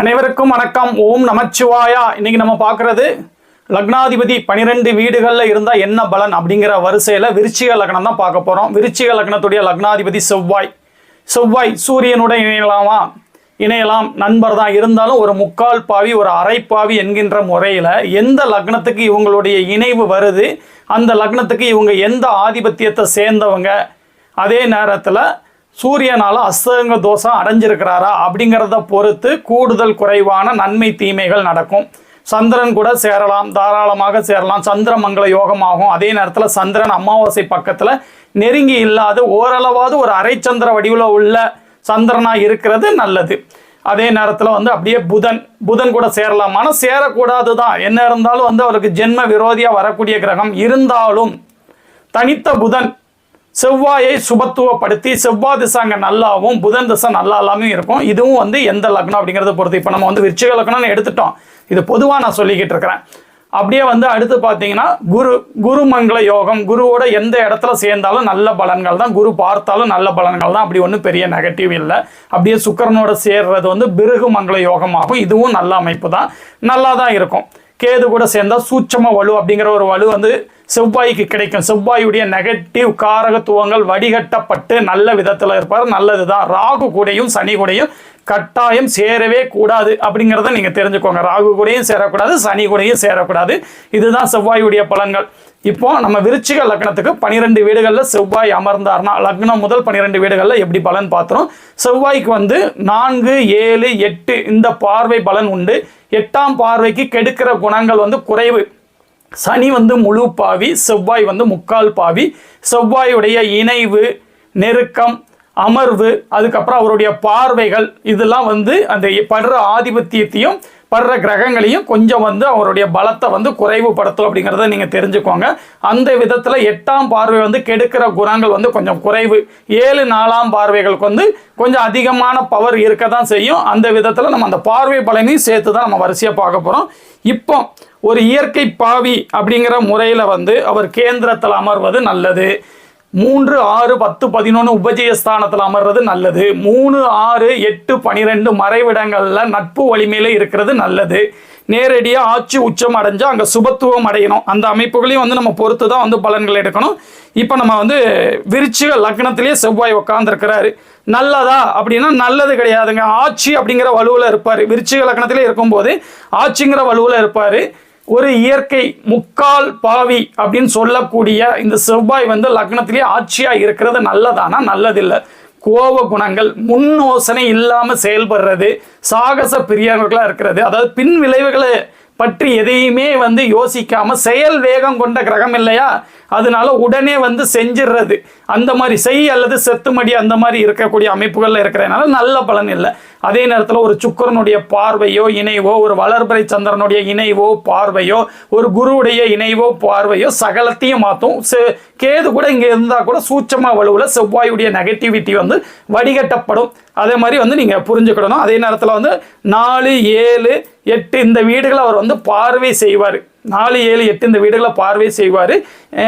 அனைவருக்கும் வணக்கம். ஓம் நமச்சிவாயா. இன்னைக்கு நம்ம பார்க்கறது லக்னாதிபதி பனிரெண்டு வீடுகளில் இருந்தால் என்ன பலன் அப்படிங்கிற வரிசையில் விருச்சிக லக்னம் தான் பார்க்க போகிறோம் விருச்சிக லக்னத்துடைய லக்னாதிபதி செவ்வாய். செவ்வாய் சூரியனுடன் இணையலாமா? இணையலாம். நண்பர் தான். இருந்தாலும் ஒரு முக்கால் பாவி ஒரு அரைப்பாவி என்கின்ற முறையில் எந்த லக்னத்துக்கு இவங்களுடைய இணைவு வருது? அந்த லக்னத்துக்கு இவங்க எந்த ஆதிபத்தியத்தை சேர்ந்தவங்க? அதே நேரத்தில் சூரியனால் அஸ்தங்க தோஷம் அடைஞ்சிருக்கிறாரா அப்படிங்கிறத பொறுத்து கூடுதல் குறைவான நன்மை தீமைகள் நடக்கும். சந்திரன் கூட சேரலாம் தாராளமாக சேரலாம். சந்திரமங்கல யோகமாகும். அதே நேரத்தில் சந்திரன் அமாவாசை பக்கத்தில் நெருங்கி இல்லாத ஓரளவாவது ஒரு அரைச்சந்திர வடிவில் உள்ள சந்திரனாக இருக்கிறது நல்லது. அதே நேரத்தில் வந்து அப்படியே புதன் புதன் கூட சேரலாம். ஆனால் சேரக்கூடாது தான் என்ன இருந்தாலும் வந்து அவருக்கு ஜென்ம விரோதியாக வரக்கூடிய கிரகம் இருந்தாலும் தனித்த புதன் செவ்வாயை சுபத்துவப்படுத்தி செவ்வாய் திசை அங்கே நல்லாவும் புதன் திசை நல்லா இல்லாமல் இருக்கும். இதுவும் வந்து எந்த லக்னம் அப்படிங்கிறத பொறுத்து. இப்போ நம்ம வந்து விருச்சிக லக்னம்னு எடுத்துட்டோம். இது பொதுவாக நான் சொல்லிக்கிட்டு இருக்கிறேன். அப்படியே வந்து அடுத்து பார்த்தீங்கன்னா குரு குருமங்கள யோகம் குருவோட எந்த இடத்துல சேர்ந்தாலும் நல்ல பலன்கள் தான். குரு பார்த்தாலும் நல்ல பலன்கள் தான். அப்படி ஒன்றும் பெரிய நெகட்டிவ் இல்லை. அப்படியே சுக்கரனோட சேர்றது வந்து பிருகு மங்கள யோகமாகும். இதுவும் நல்ல அமைப்பு தான். நல்லா தான் இருக்கும். கேது கூட சேர்ந்தா சூட்சம வலு அப்படிங்கிற ஒரு வலு வந்து செவ்வாய்க்கு கிடைக்கும். செவ்வாயுடைய நெகட்டிவ் காரகத்துவங்கள் வடிகட்டப்பட்டு நல்ல விதத்தில் இருப்பார். நல்லது தான் ராகு கூடையும் சனி கூடையும் கட்டாயம் சேரவே கூடாது அப்படிங்கிறத நீங்கள் தெரிஞ்சுக்கோங்க. ராகு கூடையும் சேரக்கூடாது சனி கூடையும் சேரக்கூடாது. இதுதான் செவ்வாயுடைய பலன்கள். இப்போ நம்ம விருச்சிக லக்னத்துக்கு பனிரெண்டு வீடுகளில் செவ்வாய் அமர்ந்தார்னா லக்னம் முதல் பனிரெண்டு வீடுகளில் எப்படி பலன் பார்த்துரும்? செவ்வாய்க்கு வந்து நான்கு ஏழு எட்டு இந்த பார்வை பலன் உண்டு. எட்டாம் பார்வைக்கு கெடுக்கிற குணங்கள் வந்து குறைவு. சனி வந்து முழு பாவி செவ்வாய் வந்து முக்கால் பாவி. செவ்வாயுடைய இணைவு நெருக்கம் அமர்வு அதுக்கப்புறம் அவருடைய பார்வைகள் இதெல்லாம் வந்து அந்த படுற ஆதிபத்தியத்தையும் படுற கிரகங்களையும் கொஞ்சம் வந்து அவருடைய பலத்தை வந்து குறைவுபடுத்தும் அப்படிங்கிறத நீங்கள் தெரிஞ்சுக்கோங்க. அந்த விதத்தில் எட்டாம் பார்வை வந்து கெடுக்கிற குணங்கள் வந்து கொஞ்சம் குறைவு. ஏழு நாலாம் பார்வைகளுக்கு வந்து கொஞ்சம் அதிகமான பவர் இருக்க தான் செய்யும். அந்த விதத்தில் நம்ம அந்த பார்வை பலனையும் சேர்த்து தான் நம்ம வரிசையாக பார்க்க போகிறோம் இப்போ ஒரு இயற்கை பாவி அப்படிங்கிற முறையில் வந்து அவர் கேந்திரத்தில் அமர்வது நல்லது. மூன்று ஆறு பத்து பதினொன்று உபஜயஸ்தானத்தில் அமர்றது நல்லது. மூணு ஆறு எட்டு பனிரெண்டு மறைவிடங்களில் நட்பு வலிமையில் இருக்கிறது நல்லது. நேரடியாக ஆட்சி உச்சம் அடைஞ்சால் அங்கே சுபத்துவம் அடையணும். அந்த அமைப்புகளையும் வந்து நம்ம பொறுத்து தான் வந்து பலன்கள் எடுக்கணும். இப்போ நம்ம வந்து விருச்சிக லக்னத்திலேயே செவ்வாய் உட்காந்துருக்கிறாரு நல்லதா? அப்படின்னா நல்லது கிடையாதுங்க. ஆட்சி அப்படிங்கிற வலுவில் இருப்பார். விருச்சிக லக்னத்திலே இருக்கும்போது ஆட்சிங்கிற வலுவில் இருப்பார். ஒரு இயற்கை முக்கால் பாவி அப்படின்னு சொல்லக்கூடிய இந்த செவ்வாய் வந்து லக்னத்திலேயே ஆட்சியாக இருக்கிறது நல்லதானா? நல்லதில்லை. கோப குணங்கள் முன் யோசனை இல்லாமல் செயல்படுறது சாகச பிரியர்களாக இருக்கிறது. அதாவது பின் விளைவுகளை பற்றி எதையுமே வந்து யோசிக்காமல் செயல் வேகம் கொண்ட கிரகம் இல்லையா? அதனால உடனே வந்து செஞ்சிடுறது அந்த மாதிரி செய் அல்லது செத்துமடி அந்த மாதிரி இருக்கக்கூடிய அமைப்புகளில் இருக்கிறதுனால நல்ல பலன் இல்லை. அதே நேரத்தில் ஒரு சுக்கரனுடைய பார்வையோ இணைவோ ஒரு வளர்பறை சந்திரனுடைய இணைவோ பார்வையோ ஒரு குருவுடைய இணைவோ பார்வையோ சகலத்தையும் மாற்றும் கேது கூட இங்கே இருந்தால் கூட சூட்சமாக வலுவில் செவ்வாயுடைய நெகட்டிவிட்டி வந்து வடிகட்டப்படும். அதே மாதிரி வந்து நீங்கள் புரிஞ்சுக்கிடணும். அதே நேரத்தில் வந்து நாலு ஏழு எட்டு இந்த வீடுகளை அவர் வந்து பார்வை செய்வார். நாலு ஏழு எட்டு இந்த வீடுகளை பார்வை செய்வார்.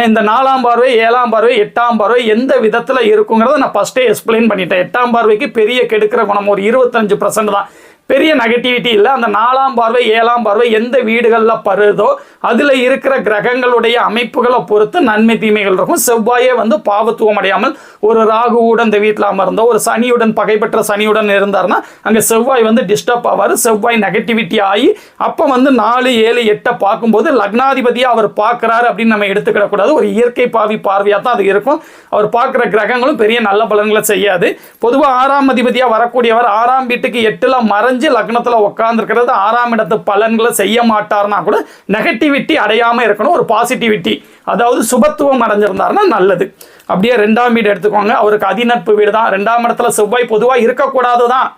இந்த நாலாம் பார்வை ஏழாம் பார்வை எட்டாம் பார்வை எந்த விதத்தில் இருக்குங்கிறத நான் ஃபஸ்ட்டே எக்ஸ்பிளைன் பண்ணிட்டேன். எட்டாம் பார்வைக்கு பெரிய கெடுக்கிற குணம் ஒரு இருபத்தஞ்சு பர்சன்ட் தான். பெரிய நெகட்டிவிட்டி இல்லை. அந்த நாலாம் பார்வை ஏழாம் பார்வை எந்த வீடுகளில் பருதோ அதில் இருக்கிற கிரகங்களுடைய அமைப்புகளை பொறுத்து நன்மை தீமைகள் இருக்கும். செவ்வாயே வந்து பாவத்துவம் அடையாமல் ஒரு ராகுவுடன் இந்த வீட்டில் அமர்ந்தோ ஒரு சனியுடன் பகைப்பற்ற சனியுடன் இருந்தார்னா அங்கே செவ்வாய் வந்து டிஸ்டர்ப் ஆவார். செவ்வாய் நெகட்டிவிட்டி ஆகி அப்போ வந்து நாலு ஏழு எட்டை பார்க்கும்போது லக்னாதிபதியாக அவர் பார்க்குறாரு அப்படின்னு நம்ம எடுத்துக்கிடக்கூடாது ஒரு இயற்கை பாவி பார்வையாக தான் அது இருக்கும். அவர் பார்க்குற கிரகங்களும் பெரிய நல்ல பலன்களை செய்யாது. பொதுவாக ஆறாம் அதிபதியாக வரக்கூடியவர் ஆறாம் வீட்டுக்கு எட்டில் மறைஞ்சு லக்னத்தில் உட்காந்துருக்கிறது ஆறாம் இடத்து பலன்களை செய்ய மாட்டார்னா கூட நெகட்டிவிட்டி அடையாமல் இருக்கணும் ஒரு பாசிட்டிவிட்டி அதாவது சுபத்துவம் அடைஞ்சிருந்தாருன்னா நல்லது. அப்படியே ரெண்டாம் வீடு எடுத்துக்கோங்க. அவருக்கு அதிநட்பு வீடு தான் ரெண்டாம் இடத்துல செவ்வாய் பொதுவாக இருக்கக்கூடாது தான்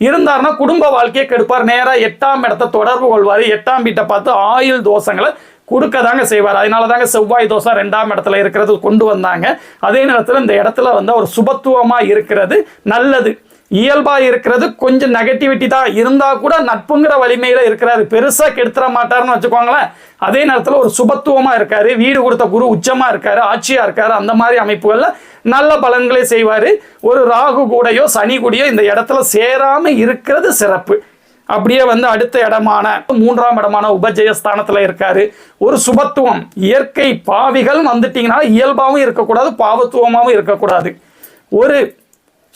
இருந்தார்னா குடும்ப வாழ்க்கையை கெடுப்பார். நேராக எட்டாம் இடத்தை தொடர்பு கொள்வார். எட்டாம் வீட்டை பார்த்து ஆயுள் தோஷங்களை கொடுக்க தாங்க செய்வார். அதனால தாங்க செவ்வாய் தோசை ரெண்டாம் இடத்துல இருக்கிறது கொண்டு வந்தாங்க. அதே நேரத்தில் இந்த இடத்துல வந்து ஒரு சுபத்துவமாக இருக்கிறது நல்லது. இயல்பாக இருக்கிறது கொஞ்சம் நெகட்டிவிட்டி தான் இருந்தால் கூட நட்புங்கிற வலிமையில் இருக்கிறாரு. பெருசாக கெடுத்துட மாட்டாருன்னு வச்சுக்கோங்களேன். அதே நேரத்தில் ஒரு சுபத்துவமாக இருக்காரு வீடு கொடுத்த குரு உச்சமாக இருக்காரு ஆட்சியாக இருக்காரு அந்த மாதிரி அமைப்புகளில் நல்ல பலன்களை செய்வார். ஒரு ராகு கூடையோ சனி கூடையோ இந்த இடத்துல சேராமல் இருக்கிறது சிறப்பு. அப்படியே வந்து அடுத்த இடமான மூன்றாம் இடமான உபஜயஸ்தானத்துல இருக்காரு. ஒரு சுபத்துவம் இயற்கை பாவிகள் வந்துட்டீங்கன்னா இயல்பாகவும் இருக்கக்கூடாது பாவத்துவமாகவும் இருக்கக்கூடாது. ஒரு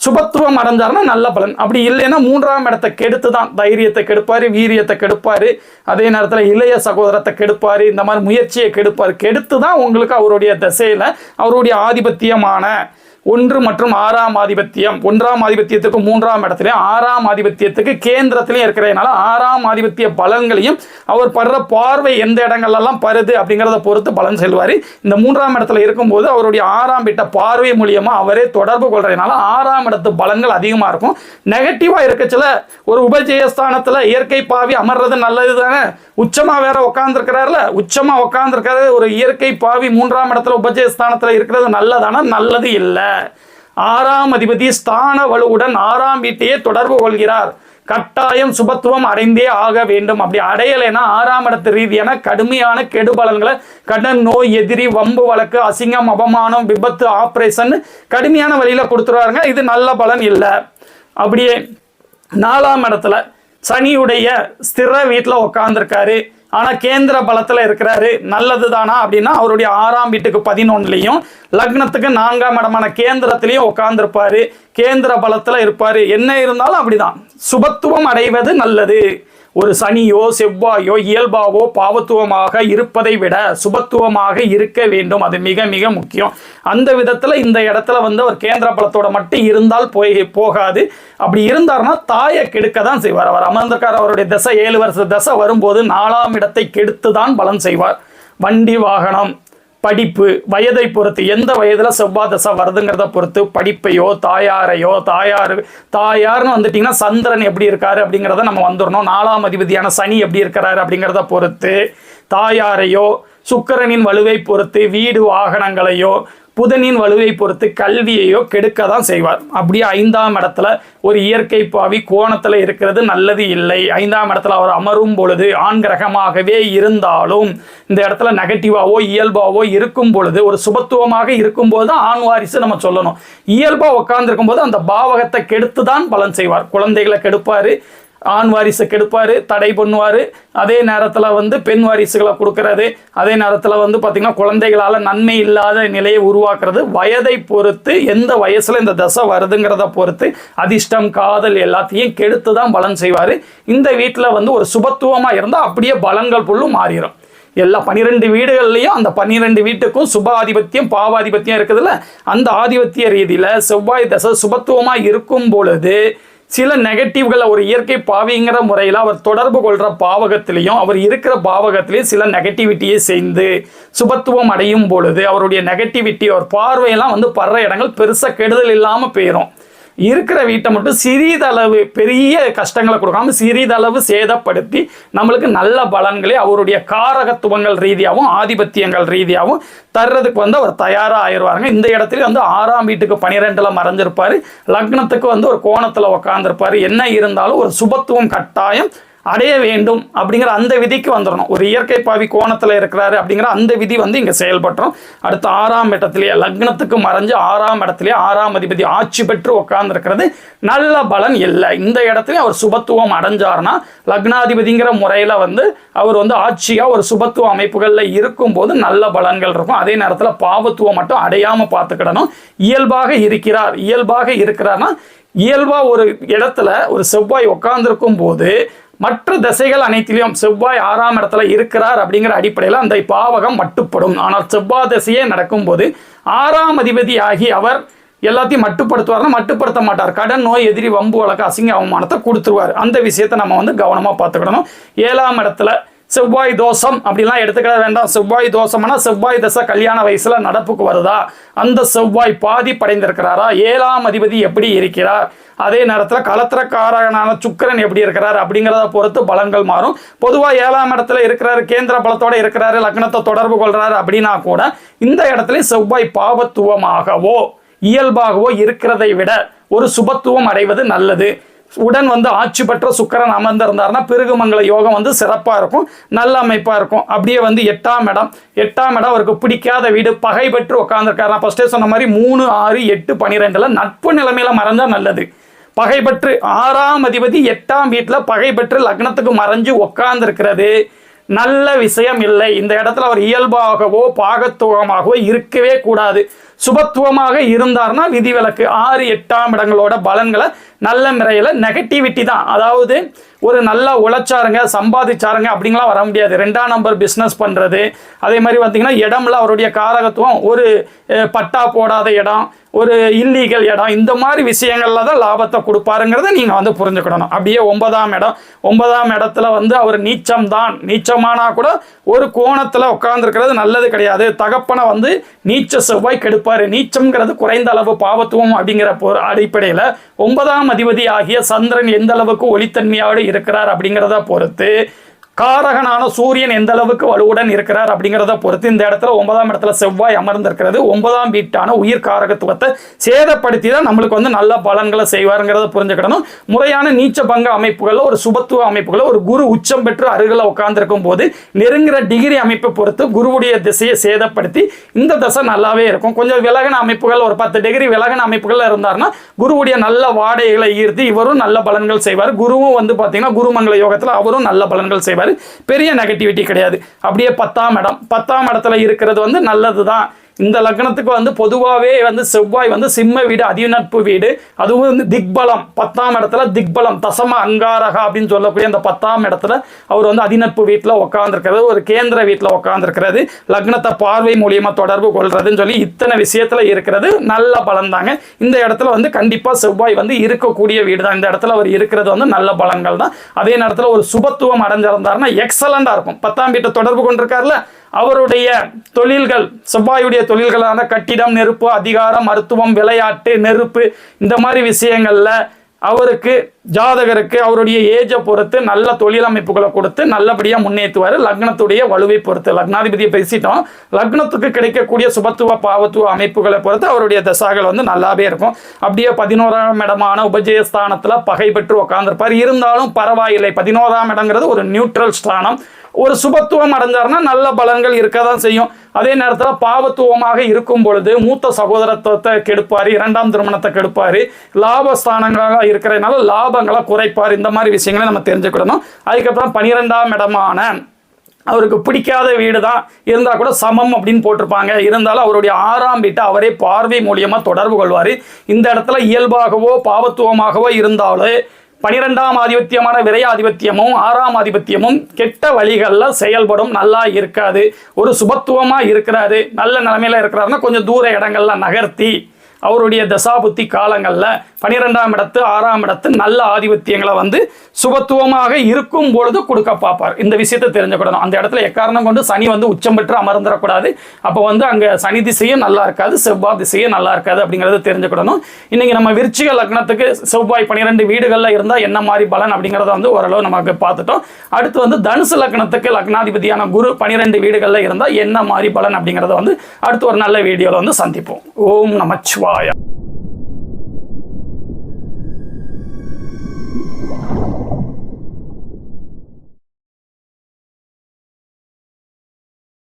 சுபத்துவம் அடைஞ்சாருன்னா நல்ல பலன். அப்படி இல்லைன்னா மூன்றாம் இடத்தை கெடுத்து தான் தைரியத்தை கெடுப்பார் வீரியத்தை கெடுப்பார். அதே நேரத்தில் இளைய சகோதரத்தை கெடுப்பார். இந்த மாதிரி முயற்சியை கெடுப்பார். கெடுத்து தான் உங்களுக்கு அவருடைய திசையில் அவருடைய ஆதிபத்தியமான ஒன்று மற்றும் ஆறாம் ஆதிபத்தியம். ஒன்றாம் ஆதிபத்தியத்துக்கு மூன்றாம் இடத்துலையும் ஆறாம் ஆதிபத்தியத்துக்கு கேந்திரத்திலையும் இருக்கிறதுனால ஆறாம் ஆதிபத்திய பலன்களையும் அவர் படுற பார்வை எந்த இடங்கள்லாம் பருது அப்படிங்கிறத பொறுத்து பலன் செல்வார். இந்த மூன்றாம் இடத்துல இருக்கும்போது அவருடைய ஆறாம் விட்ட பார்வை மூலியமாக அவரே தொடர்பு கொள்றதுனால ஆறாம் இடத்து பலன்கள் அதிகமாக இருக்கும். நெகட்டிவாக இருக்கச்சில ஒரு உபஜயஸ்தானத்தில் இயற்கை பாவி அமர்றது நல்லது தானே உச்சமாக வேற உட்காந்துருக்கிறாருல உச்சமாக உட்காந்துருக்கிறது ஒரு இயற்கை பாவி மூன்றாம் இடத்துல உபஜயஸ்தானத்தில் இருக்கிறது நல்லதானா? நல்லது இல்லை. ஆறாம் அதிபதி ஸ்தான வலுவுடன் ஆறாம் வீட்டையே தொடர்பு கொள்கிறார். கட்டாயம் சுபத்துவம் அடைந்தே ஆக வேண்டும். அப்படி அடையலைன்னா ஆறாம் இடத்து ரீதியான கடுமையான கெடுபலன்களை கடன் நோய் எதிரி வம்பு வழக்கு அசிங்கம் அவமானம் விபத்து ஆப்ரேஷன் கடுமையான வழியில் கொடுத்துருவாருங்க. இது நல்ல பலன் இல்லை. அப்படியே நாலாம் இடத்துல சனியுடைய ஸ்திர வீட்டில் உட்காந்துருக்காரு ஆனால் கேந்திர பலத்தில் இருக்கிறாரு. நல்லது தானா அப்படின்னா அவருடைய ஆறாம் வீட்டுக்கு பதினொன்னுலையும் லக்னத்துக்கு நான்காம் இடமான கேந்திரத்திலையும் உட்காந்துருப்பாரு கேந்திர பலத்தில் இருப்பார். என்ன இருந்தாலும் அப்படிதான். சுபத்துவம் அடைவது நல்லது. ஒரு சனியோ செவ்வாயோ இயல்பாவோ பாவத்துவமாக இருப்பதை விட சுபத்துவமாக இருக்க வேண்டும். அது மிக மிக முக்கியம். அந்த விதத்தில் இந்த இடத்துல வந்து ஒரு கேந்திர பலத்தோட மட்டும் இருந்தால் போய் போகாது. அப்படி இருந்தார்னா தாயை கெடுக்க தான் செய்வார். அவர் அமர்ந்திருக்கார். அவருடைய தசை ஏழு வருஷ தசை வரும்போது நாலாம் இடத்தை கெடுத்து தான் பலன் செய்வார். வண்டி வாகனம் படிப்பு வயதை பொறுத்து எந்த வயதில் செவ்வாய் தசை வருதுங்கிறத பொறுத்து படிப்பையோ தாயாரையோ தாயார் தாயார்னு வந்துட்டிங்கன்னா சந்திரன் எப்படி இருக்கார் அப்படிங்கிறத நம்ம வந்துடணும். நாலாம் அதிபதியான சனி எப்படி இருக்கிறாரு அப்படிங்கிறத பொறுத்து தாயாரையோ சுக்கரனின் வலுவை பொறுத்து வீடு வாகனங்களையோ புதனின் வலுவை பொறுத்து கல்வியையோ கெடுக்க தான் செய்வார். அப்படியே ஐந்தாம் இடத்துல ஒரு இயற்கை பாவி கோணத்தில் இருக்கிறது நல்லது இல்லை. ஐந்தாம் இடத்துல அவர் அமரும் பொழுது ஆண் கிரகமாகவே இருந்தாலும் இந்த இடத்துல நெகட்டிவாவோ இயல்பாவோ இருக்கும் பொழுது ஒரு சுபத்துவமாக இருக்கும்போது தான் ஆண் வாரிசு நம்ம சொல்லணும். இயல்பாக உட்கார்ந்துருக்கும் போது அந்த பாவகத்தை கெடுத்து தான் பலன் செய்வார். குழந்தைகளை கெடுப்பார் ஆண் வாரிசை கெடுப்பார் தடை பண்ணுவார். அதே நேரத்தில் வந்து பெண் வாரிசுகளை கொடுக்கறது. அதே நேரத்தில் வந்து பார்த்திங்கன்னா குழந்தைகளால் நன்மை இல்லாத நிலையை உருவாக்குறது. வயதை பொறுத்து எந்த வயசில் இந்த தசை வருதுங்கிறத பொறுத்து அதிர்ஷ்டம் காதல் எல்லாத்தையும் கெடுத்து தான் பலன் செய்வார். இந்த வீட்டில் வந்து ஒரு சுபத்துவமாக இருந்தால் அப்படியே பலன்கள் புல்லும் மாறிடும் எல்லா பன்னிரெண்டு வீடுகள்லையும் அந்த பன்னிரெண்டு வீட்டுக்கும் சுப ஆதிபத்தியம் பாவாதிபத்தியம் இருக்குதுல்ல? அந்த ஆதிபத்திய ரீதியில் செவ்வாய் தசை சுபத்துவமாக இருக்கும் பொழுது சில நெகட்டிவ்களை ஒரு இயற்கை பாவிங்கிற முறையில் அவர் தொடர்பு கொள்கிற பாவகத்திலையும் அவர் இருக்கிற பாவகத்திலையும் சில நெகட்டிவிட்டியை செய்து சுபத்துவம் அடையும் பொழுது அவருடைய நெகட்டிவிட்டி அவர் பார்வையெல்லாம் வந்து படுற இடங்கள் பெருசாக கெடுதல் இல்லாமல் போயிடும் இருக்கிற வீட்டை மட்டும் சிறிதளவு பெரிய கஷ்டங்களை கொடுக்காம சிறிதளவு சேதப்படுத்தி நம்மளுக்கு நல்ல பலன்களை அவருடைய காரகத்துவங்கள் ரீதியாகவும் ஆதிபத்தியங்கள் ரீதியாகவும் தர்றதுக்கு வந்து அவர் தயாராக ஆயிடுவாருங்க இந்த இடத்துல வந்து ஆறாம் வீட்டுக்கு பனிரெண்டில் மறைஞ்சிருப்பார். லக்னத்துக்கு வந்து ஒரு கோணத்தில் உட்காந்துருப்பார் என்ன இருந்தாலும் ஒரு சுபத்துவம் கட்டாயம் அடைய வேண்டும் அப்படிங்கிற அந்த விதிக்கு வந்துடணும். ஒரு இயற்கை பாவி கோணத்தில் இருக்கிறாரு அப்படிங்கிற அந்த விதி வந்து இங்கே செயல்பட்டுரும். அடுத்து ஆறாம் இடத்துலயே லக்னத்துக்கு மறைஞ்சு ஆறாம் இடத்துலயே ஆறாம் அதிபதி ஆட்சி பெற்று உட்கார்ந்துருக்கிறது. நல்ல பலன் இல்லை. இந்த இடத்துலையும் அவர் சுபத்துவம் அடைஞ்சார்னா லக்னாதிபதிங்கிற முறையில் வந்து அவர் வந்து ஆட்சியாக ஒரு சுபத்துவ அமைப்புகளில் இருக்கும்போது நல்ல பலன்கள் இருக்கும். அதே நேரத்தில் பாவத்துவம் மட்டும் அடையாமல் பார்த்துக்கிடணும். இயல்பாக இருக்கிறார். இயல்பாக இருக்கிறார்னா இயல்பாக ஒரு இடத்துல ஒரு செவ்வாய் உட்கார்ந்துருக்கும் போது மற்ற திசைகள் அனைத்திலும் செவ்வாய் ஆறாம் இடத்துல இருக்கிறார் அப்படிங்கிற அடிப்படையில் அந்த பாவகம் மட்டுப்படும். ஆனால் செவ்வாய் திசையே நடக்கும்போது ஆறாம் அதிபதி ஆகி அவர் எல்லாத்தையும் மட்டுப்படுத்துவார்னா மட்டுப்படுத்த மாட்டார். கடன் நோய் எதிரி வம்பு வழக்கு அசிங்க அவமானத்தை கொடுத்துருவார். அந்த விஷயத்தை நம்ம வந்து கவனமாக பார்த்துக்கிடணும் ஏழாம் இடத்துல செவ்வாய் தோஷம் அப்படிலாம் எடுத்துக்கிட வேண்டாம். செவ்வாய் தோஷம்னா செவ்வாய் தசை கல்யாண வயசுல நடப்புக்கு வருதா? அந்த செவ்வாய் பாதி படைந்திருக்கிறாரா? ஏழாம் அதிபதி எப்படி இருக்கிறார்? அதே நேரத்தில் களத்திரக்காரனான சுக்கரன் எப்படி இருக்கிறார்? அப்படிங்கிறத பொறுத்து பலங்கள் மாறும். பொதுவாக ஏழாம் இடத்துல இருக்கிறாரு கேந்திர பலத்தோட இருக்கிறாரு லக்னத்தை தொடர்பு கொள்றாரு அப்படின்னா கூட இந்த இடத்துல செவ்வாய் பாவத்துவமாகவோ இயல்பாகவோ இருக்கிறதை விட ஒரு சுபத்துவம் அடைவது நல்லது. உடன் வந்து ஆட்சி பெற்ற சுக்கரன் அமர்ந்திருந்தார்னா பிருகுமங்கல யோகம் வந்து சிறப்பாக இருக்கும் நல்ல அமைப்பாக இருக்கும். அப்படியே வந்து எட்டாம் இடம். எட்டாம் இடம் அவருக்கு பிடிக்காத வீடு பகை பெற்று உட்காந்துருக்காரு நான் ஃபஸ்ட்டே சொன்ன மாதிரி மூணு ஆறு எட்டு பன்னிரெண்டில் நட்பு நிலைமையில் மறந்தால் நல்லது. பகை பெற்று ஆறாம் அதிபதி எட்டாம் வீட்டில் பகை பெற்று லக்னத்துக்கு மறைஞ்சு உட்கார்ந்துருக்கிறது நல்ல விஷயம் இல்லை. இந்த இடத்துல அவர் இயல்பாகவோ பாகத்துவமாகவோ இருக்கவே கூடாது. சுபத்துவமாக இருந்தார்னா விதிவிலக்கு. ஆறு எட்டாம் இடங்களோட பலன்களை நல்ல முறையில் நெகட்டிவிட்டி தான். அதாவது ஒரு நல்ல உழைச்சாருங்க சம்பாதிச்சாருங்க அப்படிங்கலாம் வர முடியாது. ரெண்டாம் நம்பர் பிஸ்னஸ் பண்ணுறது அதே மாதிரி பார்த்தீங்கன்னா இடம்ல அவருடைய காரகத்துவம் ஒரு பட்டா போடாத இடம் ஒரு இல்லீகல் இடம் இந்த மாதிரி விஷயங்களில் தான் லாபத்தை கொடுப்பாருங்கிறத நீங்கள் வந்து புரிஞ்சுக்கிடணும் அப்படியே ஒன்பதாம் இடம். ஒன்பதாம் இடத்துல வந்து அவர் நீச்சம் தான் நீச்சமானா கூட ஒரு கோணத்தில் உட்காந்துருக்கிறது நல்லது கிடையாது. தகப்பனை வந்து நீச்ச செவ்வாய் கெடுப்பார். நீச்சம்ங்கிறது குறைந்த அளவு பாவத்துவம் அப்படிங்கிற பொ- அடிப்படையில் ஒன்பதாம் அதிபதி ஆகிய சந்திரன் எந்த அளவுக்கு ஒளித்தன்மையோடு இருக்கிறார் அப்படிங்கிறத பொறுத்து காரகனான சூரியன் எந்த அளவுக்கு வலுவுடன் இருக்கிறார் அப்படிங்கிறத பொறுத்து இந்த இடத்துல ஒன்பதாம் இடத்துல செவ்வாய் அமர்ந்திருக்கிறது. ஒன்பதாம் வீட்டான உயிர் காரகத்துவத்தை சேதப்படுத்தி தான் நம்மளுக்கு வந்து நல்ல பலன்களை செய்வாருங்கிறத புரிஞ்சுக்கிடணும். முறையான நீச்ச பங்க அமைப்புகளில் ஒரு சுபத்துவ அமைப்புகளில் ஒரு குரு உச்சம் பெற்று அருகில் உட்கார்ந்துருக்கும் போது நெருங்குற டிகிரி அமைப்பை பொறுத்து குருவுடைய திசையை சேதப்படுத்தி இந்த தசை நல்லாவே இருக்கும். கொஞ்சம் விலகன அமைப்புகள் ஒரு பத்து டிகிரி விலகன அமைப்புகள் இருந்தாருன்னா குருவுடைய நல்ல வாடகைகளை ஈர்த்து இவரும் நல்ல பலன்கள் செய்வார். குருவும் வந்து பார்த்தீங்கன்னா குருமங்கல யோகத்தில் அவரும் நல்ல பலன்கள் செய்வார். பெரிய நெகட்டிவிட்டி கிடையாது. அப்படியே பத்தாம் இடம். பத்தாம் இடத்துல இருக்கிறது வந்து நல்லது தான் இந்த லக்னத்துக்கு வந்து பொதுவாகவே வந்து செவ்வாய் வந்து சிம்ம வீடு அதிநட்பு வீடு. அதுவும் வந்து திக்பலம். பத்தாம் இடத்துல திக்பலம். தசம அங்காரகா அப்படின்னு சொல்லக்கூடிய அந்த பத்தாம் இடத்துல அவர் வந்து அதிநட்பு வீட்டில் உட்காந்துருக்கிறது ஒரு கேந்திர வீட்டில் உட்காந்துருக்கிறது லக்னத்தை பார்வை மூலியமாக தொடர்பு கொள்றதுன்னு சொல்லி இத்தனை விஷயத்தில் இருக்கிறது நல்ல பலன் தாங்க இந்த இடத்துல வந்து கண்டிப்பாக செவ்வாய் வந்து இருக்கக்கூடிய வீடு தான் இந்த இடத்துல அவர் இருக்கிறது வந்து நல்ல பலன்கள் தான் அதே நேரத்தில் ஒரு சுபத்துவம் அடைஞ்சிருந்தாருன்னா எக்ஸலண்டாக இருக்கும். பத்தாம் வீட்டை தொடர்பு கொண்டிருக்காருல அவருடைய தொழில்கள் செவ்வாயுடைய தொழில்களான கட்டிடம் நெருப்பு அதிகாரம் மருத்துவம் விளையாட்டு நெருப்பு இந்த மாதிரி விஷயங்களில் அவருக்கு ஜாதகருக்கு அவருடைய ஏஜை பொறுத்து நல்ல தொழில் அமைப்புகளை கொடுத்து நல்லபடியாக முன்னேற்றுவார். லக்னத்துடைய வலுவை பொறுத்து லக்னாதிபதியை பேசிட்டோம். லக்னத்துக்கு கிடைக்கக்கூடிய சுபத்துவ பாவத்துவ அமைப்புகளை பொறுத்து அவருடைய தசாகள் வந்து நல்லாவே இருக்கும். அப்படியே பதினோராம் இடமான உபஜயஸ்தானத்தில் பகை பெற்று உட்காந்துருப்பார் இருந்தாலும் பரவாயில்லை. பதினோராம் இடங்கிறது ஒரு நியூட்ரல் ஸ்தானம். ஒரு சுபத்துவம் அடைஞ்சாருன்னா நல்ல பலன்கள் இருக்க தான் செய்யும். அதே நேரத்தில் பாவத்துவமாக இருக்கும் பொழுது மூத்த சகோதரத்துவத்தை கெடுப்பார் இரண்டாம் திருமணத்தை கெடுப்பார் லாபஸ்தானங்களாக இருக்கிறதுனால லாபங்களை குறைப்பார். இந்த மாதிரி விஷயங்களை நம்ம தெரிஞ்சுக்கிடணும். அதுக்கப்புறம் பனிரெண்டாம் இடமான அவருக்கு பிடிக்காத வீடு தான் இருந்தால் கூட சமம் அப்படின்னு போட்டிருப்பாங்க. இருந்தாலும் அவருடைய ஆறாம் வீட்டை அவரே பார்வை மூலியமாக தொடர்பு கொள்வார். இந்த இடத்துல இயல்பாகவோ பாவத்துவமாகவோ இருந்தாலும் பனிரெண்டாம் ஆதிபத்தியமான விரைய ஆதிபத்தியமும் ஆறாம் ஆதிபத்தியமும் கெட்ட வழிகளில் செயல்படும் நல்லா இருக்காது. ஒரு சுபத்துவமாக இருக்கிறாரு நல்ல நிலைமையில் இருக்கிறாருன்னா கொஞ்சம் தூர இடங்கள்ல நகர்த்தி அவருடைய தசாபுத்தி காலங்களில் பனிரெண்டாம் இடத்து ஆறாம் இடத்து நல்ல ஆதிபத்தியங்களை வந்து சுபத்துவமாக இருக்கும் பொழுது கொடுக்க பார்ப்பார். இந்த விஷயத்தை தெரிஞ்சுக்கிடணும் அந்த இடத்துல எக்காரணம் கொண்டு சனி வந்து உச்சம் பெற்று அமர்ந்துடக்கூடாது. அப்போ வந்து அங்கே சனி திசையும் நல்லா இருக்காது செவ்வாய் திசையும் நல்லா இருக்காது அப்படிங்கிறத தெரிஞ்சுக்கிடணும் இன்றைக்கி நம்ம விருச்சிக லக்னத்துக்கு செவ்வாய் பன்னிரெண்டு வீடுகளில் இருந்தால் என்ன மாதிரி பலன் அப்படிங்கிறத வந்து ஓரளவு நமக்கு பார்த்துட்டோம். அடுத்து வந்து தனுசு லக்னத்துக்கு லக்னாதிபதியான குரு பனிரெண்டு வீடுகளில் இருந்தால் என்ன மாதிரி பலன் அப்படிங்கிறத வந்து அடுத்து ஒரு நல்ல வீடியோவில் வந்து சந்திப்போம். ஓம் vai.